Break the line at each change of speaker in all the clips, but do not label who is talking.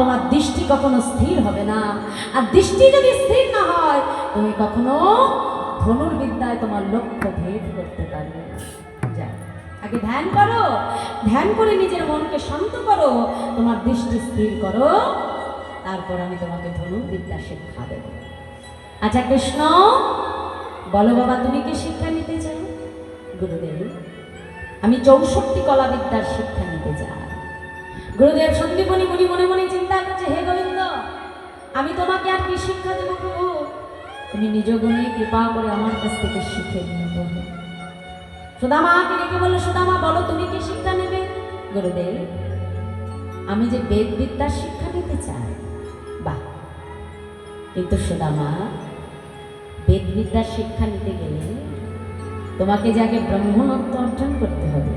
তোমার দৃষ্টি কখনো স্থির হবে না। আর দৃষ্টি যদি স্থির না হয়, তুমি কখনো ধনুর্বিদ্যায় তোমার লক্ষ্য ভেদ করতে পারবে আগে ধ্যান করো। ধ্যান করে নিজের মনকে শান্ত করো। তোমার দৃষ্টি স্থির করো। তারপর আমি তোমাকে ধনুর্বিদ্যা শিক্ষা দেব। আচ্ছা কৃষ্ণ, বলো বাবা, তুমি কি শিক্ষা নিতে চাও? গুরুদেব, আমি চৌষট্টি কলাবিদ্যার শিক্ষা নিতে চাই। গুরুদেব সন্দীপনী মুনি মনে মনে চিন্তা করছে, হে গোবিন্দ, আমি তোমাকে আর কি শিক্ষা দেবো প্রভু তুমি নিজ গুণে কৃপা করে আমার কাছ থেকে শিখে নিয়ে প্রভু সুদামাকে ডেকে বলল, সুদামা, বলো, তুমি কি শিক্ষা নেবে? গুরুদেব, আমি যে বেদ বিদ্যার শিক্ষা নিতে চাই। বাহ! কিন্তু সুদামা বেদ বিদ্যার শিক্ষা নিতে গেলে তোমাকে যে আগে ব্রহ্মণত্ব অর্জন করতে হবে।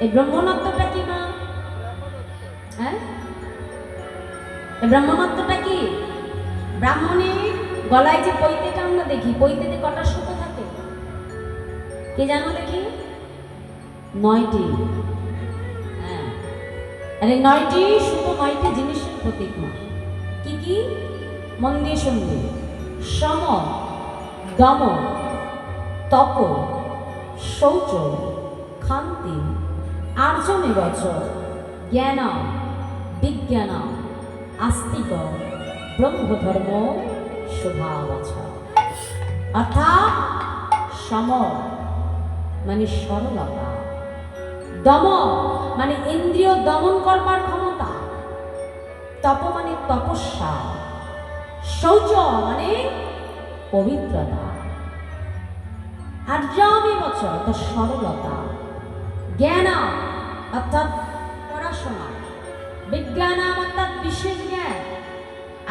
এই ব্রহ্মণত্বটা হ্যাঁ? এই কি? ব্রাহ্মণের গলায় যে পৈতেটা আমরা দেখি, পৈতেতে কটা সুতো থাকে? কে জানো দেখি? নয়টি। হ্যাঁ। আর নয়টি সুতো নয়টি জিনিসের প্রতীক মা। কি কি? মন দিয়ে শুনবে। সম, দম, তপ, শৌচ, খান্তি, আর্জনে বচ জ্ঞান বিজ্ঞান, আস্তিক, ব্রহ্মধর্ম শোভাবচ অর্থাৎ সম মানে সরলতা। দম মানে ইন্দ্রিয় দমন করবার ক্ষমতা। তপ মানে তপস্যা। শৌচ মানে পবিত্রতা। আর্যামি বছর তো সরলতা। জ্ঞান, অর্থাৎ পড়াশোনা। বিজ্ঞান অর্থাৎ বিশেষ জ্ঞান।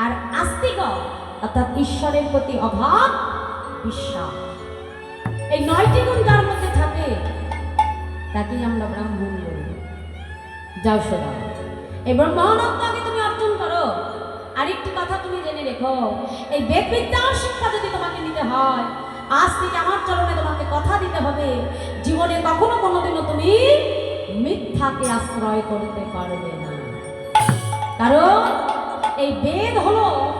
আর আস্তিক অর্থাৎ ঈশ্বরের প্রতি অভাব, বিশ্বাস। এই নয়টি গুণ যার মধ্যে থাকে, তাকেই আমরা ব্রাহ্মণ বলি। যাও সদা। এই আগে তুমি অর্জন করো। আরেকটি কথা তুমি জেনে রেখো, এই বেদ শিক্ষা যদি তোমাকে নিতে হয়, আজ থেকে আমার চরণে তোমাকে কথা দিতে হবে, জীবনে কখনো কোনোদিনও তুমি মিথ্যাকে আশ্রয় করতে পারবে না। কারণ এই বেদ হলো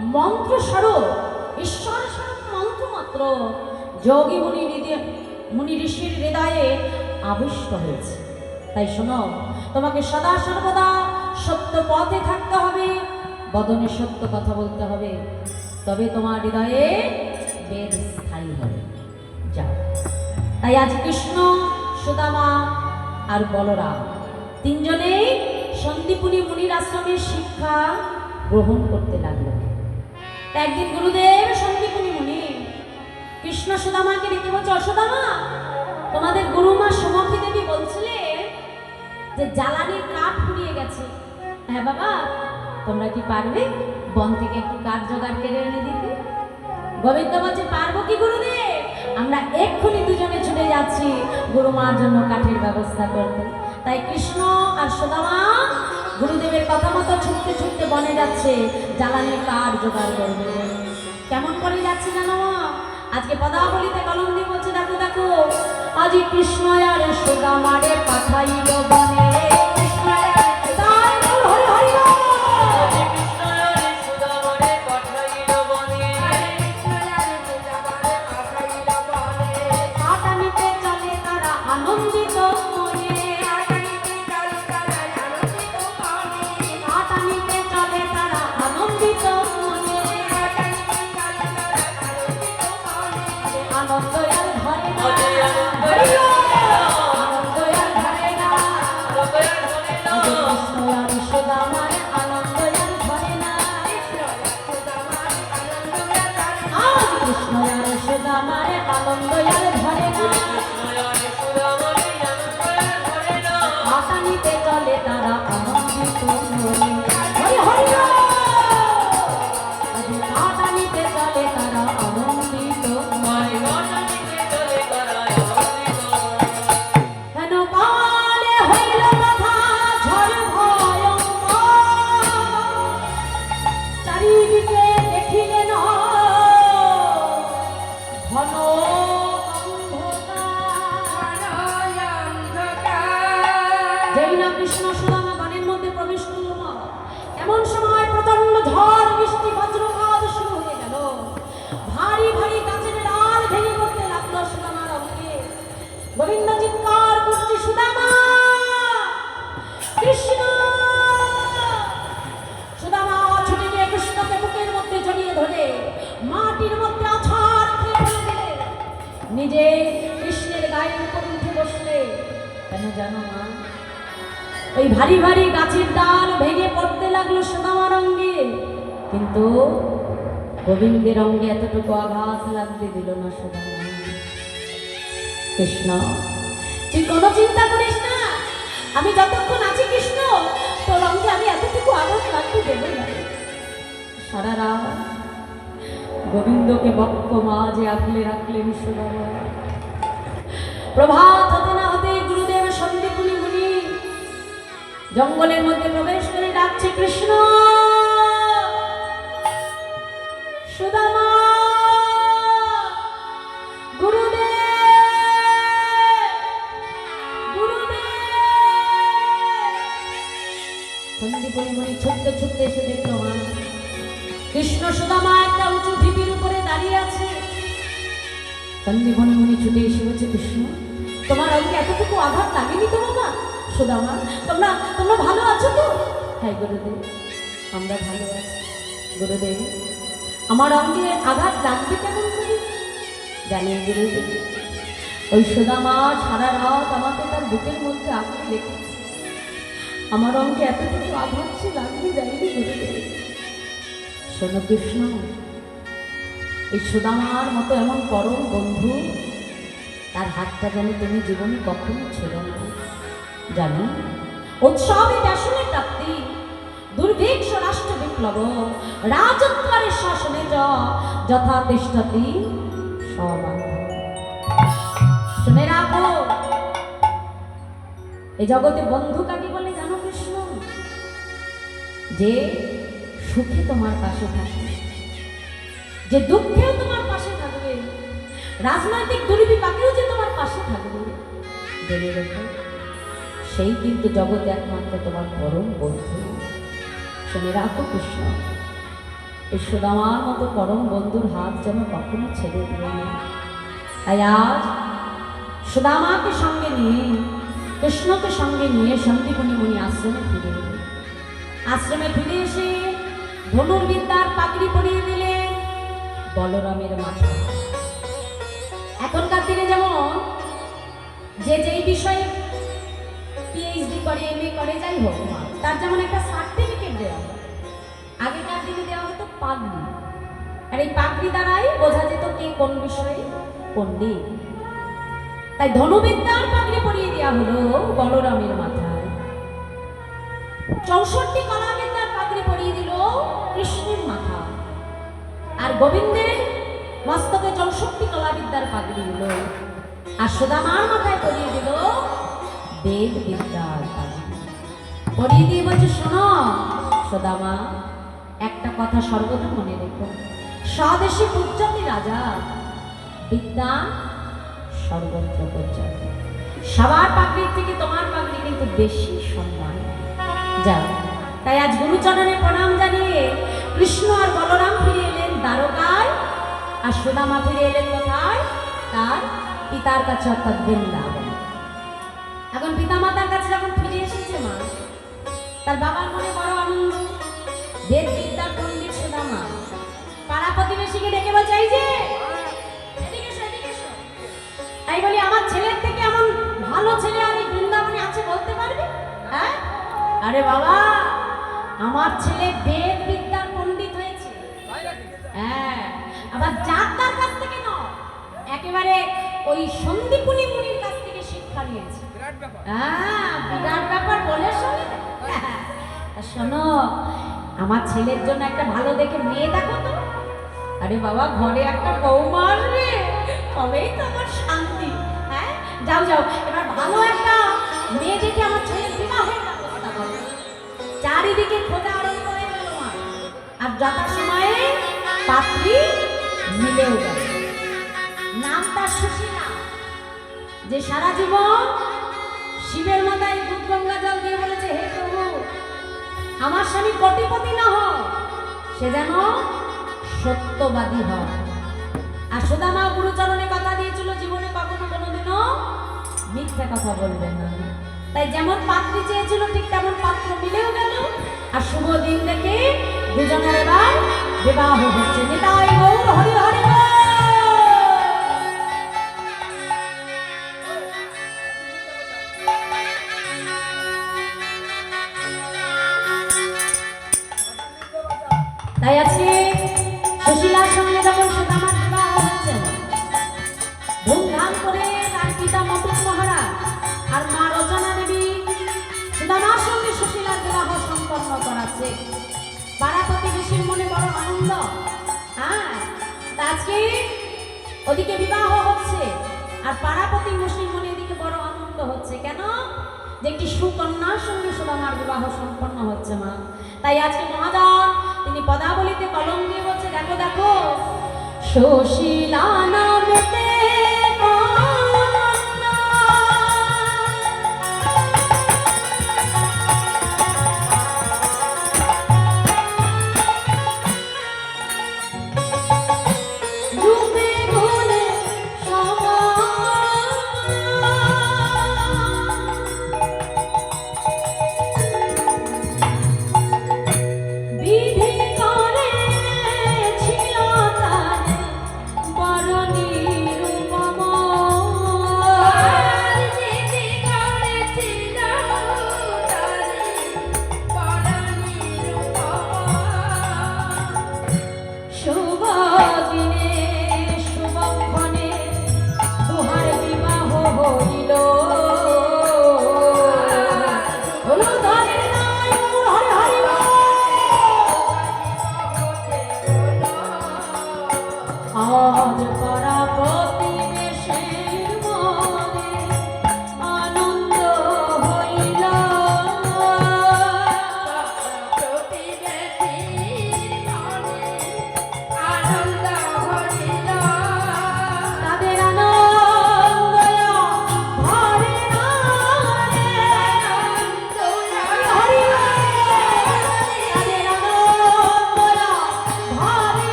মন্ত্র স্বরূপ, ঈশ্বর স্বরূপ মন্ত্র মাত্র। যোগী মুনি মুনি ঋষির হৃদয়ে আবিষ্ট হয়েছে। তাই শোনো, তোমাকে সদা সর্বদা সত্য পথে থাকতে হবে, বদনে সত্য কথা বলতে হবে। তবে তোমার হৃদয়ে বেদ স্থায়ী হবে। যাও। তাই আজ কৃষ্ণ, সুদামা আর বলরাম তিনজনেই সন্দীপুনি মুনির আশ্রমের শিক্ষা গ্রহণ করতে লাগল। একদিন গুরুদেব, সন্দীপুনি মুনি, কৃষ্ণ সুদামাকে ডেকে বলছে অসুদামা তোমাদের গুরুমা সুমখী দেবী বলছিলে যে জ্বালানির কাঠ ফুরিয়ে গেছে। হ্যাঁ বাবা, তোমরা কি পারবে? বন থেকে একটু কাঠ জোগাড় কেড়ে এনে দিতে। গোবিন্দ বলছে, পারব কি গুরুদেব? আমরা এক্ষুনি দুজনে ছুটে যাচ্ছি গুরুমার জন্য কাঠের ব্যবস্থা করতে। তাই কৃষ্ণ আর সোদামা গুরুদেবের কথা মতো ছুটতে ছুটতে বনে যাচ্ছে জ্বালানির কাঠ জোগাড় করবে। কেমন করে যাচ্ছে জানো মা? আজকে পদাবলিতে কলম দিয়ে বলছে, দেখো দেখো, আজি কৃষ্ণ আর সুদামারে পাঠাইল বনে কিন্তু গোবিন্দের অঙ্গে এতটুকু আঘাত লাগতে দিল না সুদামা কৃষ্ণ, তুই কোনো চিন্তা করিস না। আমি যতক্ষণ আছি কৃষ্ণ, তোর অঙ্গে আমি এতটুকু আঘাত লাগতে দেব না। সারা রাত গোবিন্দকে বক্ষ মাঝে আগলে রাখলেন সুদামা প্রভাত হতে না হতে গুরুদেব সন্দীপুনি মুনি জঙ্গলের মধ্যে প্রবেশ করে ডাকছে, কৃষ্ণ! সুদামা গুরুদেব মুনি ছুটতে ছুটতে এসে দেখল মা। কৃষ্ণ সুদামা একটা উঁচু ঢিপির উপরে দাঁড়িয়ে আছে। সন্দীপনি মুনি ছুটে কৃষ্ণ, তোমার অঙ্গে এতটুকু আঘাত লাগেনি তো বাবা? সুদামা, তোমরা তোমরা ভালো আছো তো? হ্যাঁ গুরুদেব, আমরা ভালো আছি। গুরুদেব আমার অঙ্গে আঘাত লাগবে কেমন করে? জানি গুরুদেব ওই সুদামা সারা রাত আমাকে তার বুকের মধ্যে আঘাত লেগেছে আমার অঙ্গে এতটুকু আঘাত সে লাগবে যায়নি গুরুদেব শোনো কৃষ্ণ, এই সুদামার মতো এমন পরম বন্ধু, তার হাতটা যেন তুমি জীবনে কখনো ছেড়ো না। জানি, উৎসবে ব্যাসনে প্রাপ্তি দুর্ভিক্ষ রাষ্ট্র বিপ্লব রাজত্বারের শাসনে যথা শুনে রাখো। এই জগতে বন্ধু কাকে বলে জানো কৃষ্ণ? যে সুখে তোমার পাশে থাকবে। যে দুঃখেও তোমার পাশে থাকবে। রাজনৈতিক দুর্বিপাকেও যে তোমার পাশে থাকবে। জেনে রেখো, সেই কিন্তু জগতে একমাত্র তোমার পরম বন্ধু। শুনে রাখো কৃষ্ণ। এই সুদামার মতো পরম বন্ধুর হাত যেন কখনো ছেড়ে দিও না। তাই আজ সুদামাকে সঙ্গে নিয়ে, কৃষ্ণকে সঙ্গে নিয়ে সন্দীপনী মুনি আশ্রমে ফিরে এলেন আশ্রমে ফিরে এসে ধনুর্বিদ্যার পাগড়ি পরিয়ে দিলেন বলরামের মাথা। এখনকার দিনে যেমন যে যেই বিষয়ে পিএইচডি করে এম করে, যাই হোক, তার যেমন একটা সার্টিফিকেট দেওয়া আগেকার দিনে দেওয়া হতো পাগড়ি আর এই পাগড়ি দ্বারাই বোঝা যেত কে কোন বিষয়ে পণ্ডিত তাই ধনুবিদ্যার পাগড়ি পরিয়ে দেওয়া হলো বলরামের মাথায়। চৌষট্টি কলাবিদ্যার পাগড়ি পরিয়ে দিল কৃষ্ণের মাথা। আর গোবিন্দের মস্তকে চৌষট্টি কলাবিদ্যার পাগড়ি দিল আর সুদামার মাথায় পরিয়ে দিল বেদ বিদ্যার পাগড়ি পরিয়ে দিয়ে বলছে, শোনো সুদামা একটা কথা সর্বদা মনে রেখো। স্বদেশে পূজ্যাতি রাজা বিদ্যা সর্বত্র পূজ্যাতি। সবার পাগড়ির থেকে তোমার পাগড়ি কিন্তু বেশি সম্মান। যাও, তাই আজ গুরুচরণে প্রণাম জানিয়ে কৃষ্ণ আর বলরাম ফিরে এলেন দ্বারকায়, আর সুদামা ফিরে এলেন কোথায়? তার পিতার কাছে, অর্থাৎ বৃন্দাবন। এখন পিতা মাতার কাছে যখন ফিরে এসেছে মা, তার বাবার মনে বড় আনন্দ বেদ বিদ্যার পণ্ডিত সুদামা। পাড়া প্রতিবেশীকে ডেকে এই যে। তাই বলি আমার ছেলের থেকে এমন ভালো ছেলে আর এই বৃন্দাবনে আছে বলতে পারবে? হ্যাঁ? আরে বাবা আমার ছেলে বেদ বিদ্যার পণ্ডিত হয়েছে। হ্যাঁ আবার যাত্রার কাছ থেকে নয় একেবারে ওই সন্দীপুনি মুনির কাছ থেকে শিক্ষা নিয়েছে। হ্যাঁ বিরাট ব্যাপার বলে শোনে। হ্যাঁ, শোনো আমার ছেলের জন্য একটা ভালো দেখে মেয়ে দেখো তো। আরে বাবা, ঘরে একটা বৌমা আসবে তবেই তো আমার শান্তি। হ্যাঁ? যাও যাও। এবার ভালো একটা মেয়ে দেখে আমার ছেলের করো। চারিদিকে খোঁজা আরম্ভ হয়ে গেল আর যথাসময়ে পাত্রী মিলেও গেল। নাম তার সুশীলা। যে সারা জীবন শিবের মাথায় দুধ গঙ্গা জল দিয়ে বলেছে, হে প্রভু আমার স্বামী কোটিপতি না হোক সে যেন সত্যবাদী হয়। আর সুদামা গুরুচরণে কথা দিয়েছিল, জীবনে কখনো কোনোদিনও মিথ্যা কথা বলবে না। তাই যেমন পাত্রী চেয়েছিল, ঠিক তেমন পাত্র মিলেও গেল। আর শুভ দিন দেখে দুজনের এবার বিবাহ হচ্ছে। নিতাই গৌর হরি তাই আজকে সুশীলার সঙ্গে যখন সুদামার বিবাহ হচ্ছে ধুমধাম করে তার পিতা মটুক মহারাজ আর মা রচনা দেবী সুদামার সঙ্গে সুশীলার বিবাহ সম্পন্ন করাচ্ছে। পাড়া প্রতিবেশীর মনে বড় আনন্দ। হ্যাঁ আজকে ওদিকে বিবাহ হচ্ছে আর পাড়া প্রতিবেশীর মনে এদিকে বড় আনন্দ হচ্ছে। কেন? যে একটি সুকন্যার সঙ্গে সুদামার বিবাহ সম্পন্ন হচ্ছে মা। তাই আজকে তিনি পদাবলিতে কলম দিয়ে বলছে দেখো। দেখো সুশীলা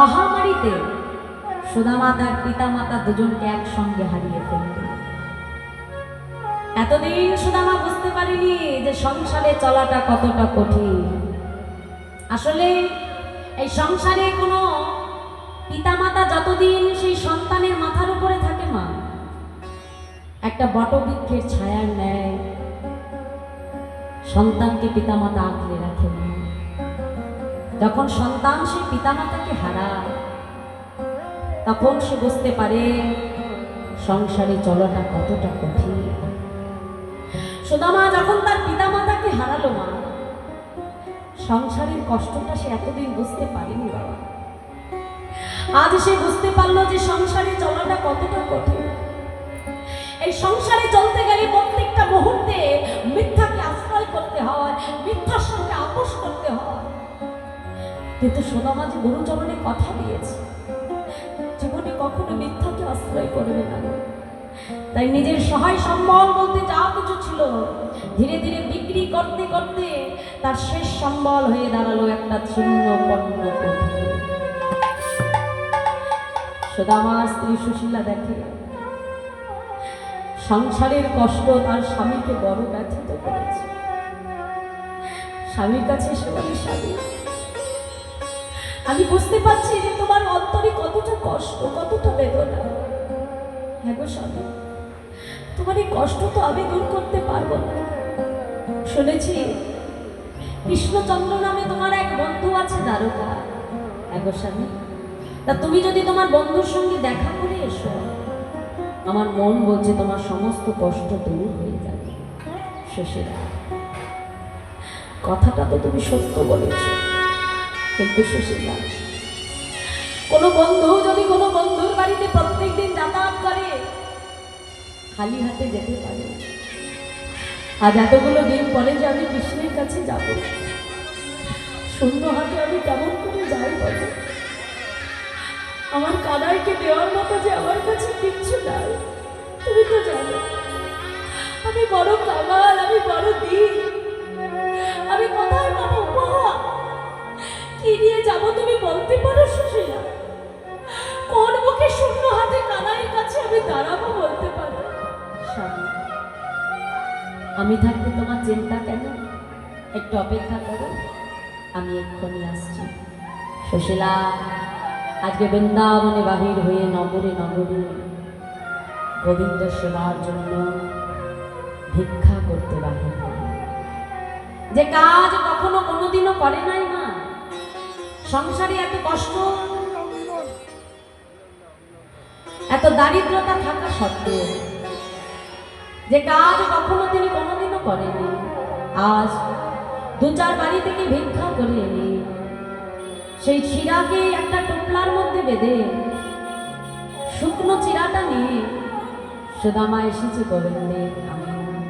মহামারীতে সুদামা তার পিতা মাতা দুজনকে একসঙ্গে হারিয়ে ফেলল এতদিন সুদামা বুঝতে পারিনি যে সংসারে চলাটা কতটা কঠিন আসলে এই সংসারে কোনো পিতামাতা যতদিন সেই সন্তানের মাথার উপরে থাকে মা, একটা বটবৃক্ষের ছায়ার ন্যায় সন্তানকে পিতামাতা আঁকড়ে রাখে মা। যখন সন্তান সে পিতামাতাকে হারায়। তখন সে বুঝতে পারে সংসারে চলাটা কতটা কঠিন। সুদামা যখন তার পিতামাতাকে হারালো মা, সংসারের কষ্টটা সে এতদিন বুঝতে পারেনি বাবা। আজ সে বুঝতে পারল যে সংসারে চলাটা কতটা কঠিন। এই সংসারে চলতে গেলে প্রত্যেকটা মুহূর্তে মিথ্যাকে আশ্রয় করতে হয়, মিথ্যার সঙ্গে আপোষ করতে হয়। কিন্তু সোনামা যে গুরুচরণে কথা দিয়েছে। জীবনে কখনো মিথ্যাকে আশ্রয় করবে না। তাই নিজের সহায় সম্বল বলতে যা কিছু ছিল, ধীরে ধীরে বিক্রি করতে করতে তার শেষ সম্বল হয়ে দাঁড়াল একটা ছিন্ন পণ্য সুদামার স্ত্রী সুশীলা দেখে, সংসারের কষ্ট তার স্বামীকে বড় ব্যথিত করেছে। স্বামীর কাছে সে স্বামী আমি বুঝতে পারছি যে তোমার অন্তরে কতটা কষ্ট, কতটা বেদনা। হ্যাঁ গো স্বামী, তোমার এই কষ্ট তো আমি দূর করতে পারব না। শুনেছি কৃষ্ণচন্দ্র নামে তোমার এক বন্ধু আছে দ্বারকা। এগো স্বামী, তা তুমি যদি তোমার বন্ধুর সঙ্গে দেখা করে এসো, আমার মন বলছে তোমার সমস্ত কষ্ট দূর হয়ে যাবে। সুশীলা কথাটা তো তুমি সত্য বলেছ। কিন্তু সুশীলা কোনো বন্ধু, যদি কোনো বন্ধুর বাড়িতে প্রত্যেক দিন যাতায়াত করে, খালি হাতে যেতে পারে। আজ এতগুলো দিন পরে যে আমি কৃষ্ণের কাছে যাব, শূন্য হাতে আমি কেমন করে যাই বলে? আমার কাদাইকে দেওয়ার মতো সুশীলা আজকে বৃন্দাবনে বাহির হয়ে নগরে নগরে গোবিন্দ সেবার জন্য ভিক্ষা করতে বাহির যে কাজ কখনো কোনোদিনও করে নাই মা। সংসারে এত কষ্ট, এত দারিদ্রতা থাকা সত্ত্বেও যে কাজ কখনো তিনি কোনোদিনও করেনি আজ দু চার বাড়ি থেকে ভিক্ষা করে সেই চিরাকে একটা টোপলার মধ্যে বেঁধে শুকনো চিরাটা নিয়ে সুদামা এসেছে আঙিনায়।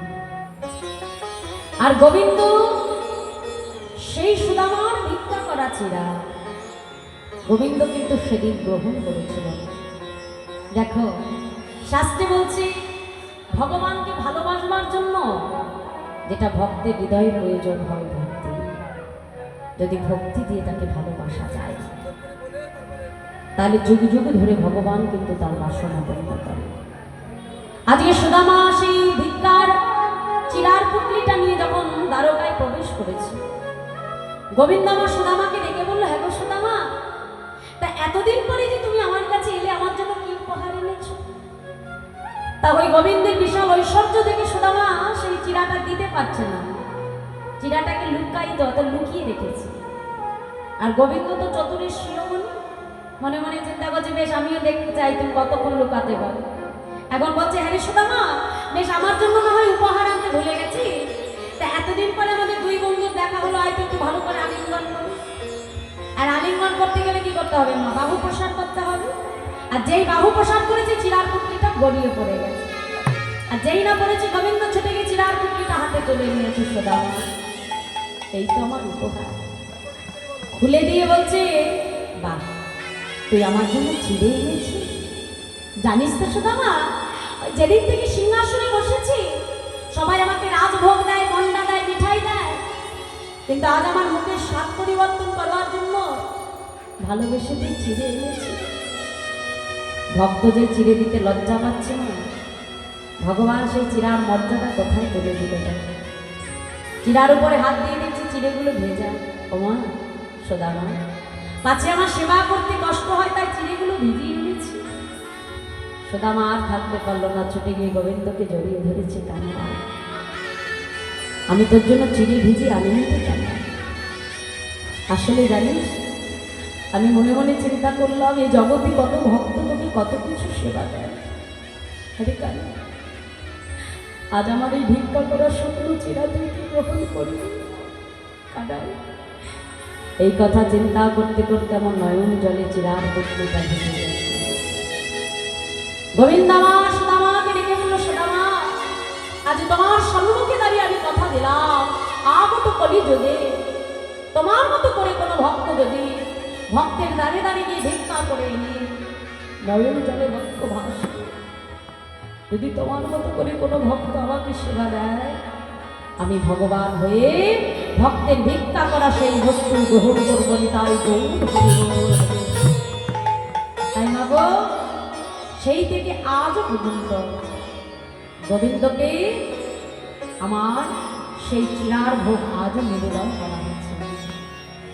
আর গোবিন্দ, সেই সুদামার ভিক্ষা করা চিরা। গোবিন্দ কিন্তু সেদিন গ্রহণ করেছিল। দেখো, শাস্ত্রে বলছে, ভগবানকে ভালোবাসবার জন্য যেটা ভক্তের হৃদয়ে প্রয়োজন হয় যদি ভক্তি দিয়ে তাকে ভালোবাসা যায়। তাহলে যুগ যুগ ধরে ভগবান কিন্তু তার বাসনা পূর্ণ করে। আজকে সুদামা সেই ভিক্ষার চিরার পুটলিটা নিয়ে যখন দ্বারকায় প্রবেশ করেছে গোবিন্দ আমার সুদামাকে ডেকে বলল হ্যাঁ গো সুদামা, তা এতদিন পরে যে তুমি আমার কাছে এলে, আমার জন্য কি উপহার এনেছো? তা ওই গোবিন্দের বিশাল ঐশ্বর্য দেখে সুদামা সেই চিরাটা দিতে পারছে না। চিরাটাকে লুকাই অত লুকিয়ে রেখেছে। আর গোবিন্দ তো চতুরের শিরোমণি। মনে মনে চিন্তা করছে, বেশ, আমিও দেখতে চাই, তুমি কতক্ষণ লুকাতে পারো? এখন বলছে হ্যাঁ রে সুদামা, বেশ, আমার জন্য না হয় উপহার আনতে ভুলে গেছি। তা এতদিন পরে আমাদের দুই বন্ধুর দেখা হলো, হয়তো একটু ভালো করে আলিঙ্গন করি। আর আলিঙ্গন করতে গেলে কি করতে হবে মা? বাহু প্রসার করতে হবে। আর যেই বাহু প্রসার করেছে, চিরার পুটলিটা গড়িয়ে পড়ে গেছে। আর যেই না পড়েছে, গোবিন্দ ছুটে গিয়ে চিরার পুটলিটা হাতে তুলে নিয়েছে সুদামা। এই তো আমার উপহার। খুলে দিয়ে বলছে, বাহ, তুই আমার জন্য চিড়ে এনেছিস। জানিস তো সুদামা, যেদিন থেকে সিংহাসনে বসেছি, সবাই আমাকে রাজভোগ দেয়, মন্ডা দেয়, মিঠাই দেয়। কিন্তু আজ আমার মুখের স্বাদ পরিবর্তন করবার জন্য ভালোবেসে দিয়ে চিড়ে এনেছি। ভক্ত যে চিড়ে দিতে লজ্জা পাচ্ছে না, ভগবান সেই চিরার মর্যাদা কোথায় করে দিতে তাকে? চিরার উপরে হাত দিয়ে দিচ্ছে চিড়েগুলো ভেজা। ওমা সোদামা পাছে আমার সেবা করতে কষ্ট হয়, তাই চিড়েগুলো ভিজিয়ে এনেছি। সুদামা আর থাকতে পারল না, ছুটে গিয়ে গোবিন্দকে জড়িয়ে ধরেছে কান্না আমি তোর জন্য চিড়ে ভিজি আনিনি তো কান্না আসলে জানিস, আমি মনে মনে চিন্তা করলাম, এই জগতে কত ভক্ত তোকে কত কিছু সেবা দেয়। আরে কান্না আজ আমার এই ভিক্ষা করা শুকনো চিরা গ্রহণ কাদাই এই কথা চিন্তা করতে করতে আমার নয়ন জলে চিরার ভেসে গেছে গোবিন্দামা সুদামাকে ডেকে বলল, সুদামা, আজ তোমার সম্মুখে দাঁড়িয়ে আমি কথা দিলাম। আগত কলি যুগে তোমার মতো করে কোনো ভক্ত যদি ভক্তের দাঁড়িয়ে দাঁড়িয়ে গিয়ে ভিক্ষা করে নয়ন জলে ভক্ত ভাসে যদি তোমার মতো করে কোনো ভক্ত আমাকে সেবা দেয়, আমি ভগবান হয়ে ভক্তের ভিক্ষা করা সেই বস্তু গ্রহণ করব তাই তাই মা গো, সেই থেকে আজও পর্যন্ত গোবিন্দকে আমার সেই চিরার ভোগ আজও নিবেদন করা হচ্ছে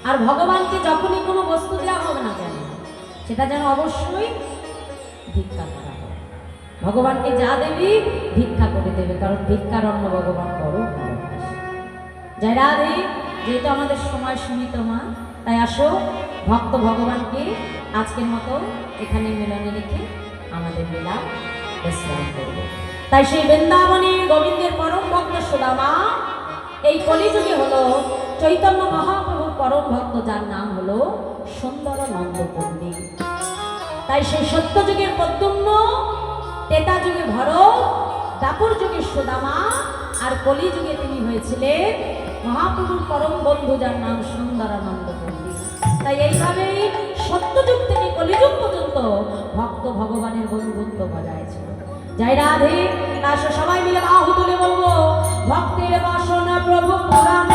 আর ভগবানকে যখনই কোনো বস্তু দেওয়া হবে না কেন, সেটা যেন অবশ্যই ভিক্ষা করা। ভগবানকে যা দেবী, ভিক্ষা করে দেবে, কারণ ভিক্ষার অন্ন ভগবান বড় জয় রাধে, যেহেতু আমাদের সময় সীমিত মা, তাই আসো, ভক্ত ভগবানকে আজকের মতো এখানে মিলনে রেখে আমাদের লীলা বিশ্রাম করব। তাই সেই বৃন্দাবনে গোবিন্দের পরম ভক্ত সুদামা, এই কলিযুগে হলো চৈতন্য মহাপ্রভুর পরম ভক্ত, যার নাম হলো সুন্দর নন্দ তাই সেই সত্যযুগের প্রদ্যুম্ন তেতা যুগে ভরত, দাপুর যুগে সুদামা, আর কলি যুগে তিনি হয়েছিলেন মহাপ্রভুর পরম বন্ধু যার নাম সুন্দরানন্দ তাই এইভাবেই সত্যযুগ থেকে কলিযুগ পর্যন্ত ভক্ত ভগবানের বন্ধুত্ব বজায় জয় রাধে তার সবাই মিলে বাহু তুলে বলব, ভক্তের বাসনা প্রভু পুরাণ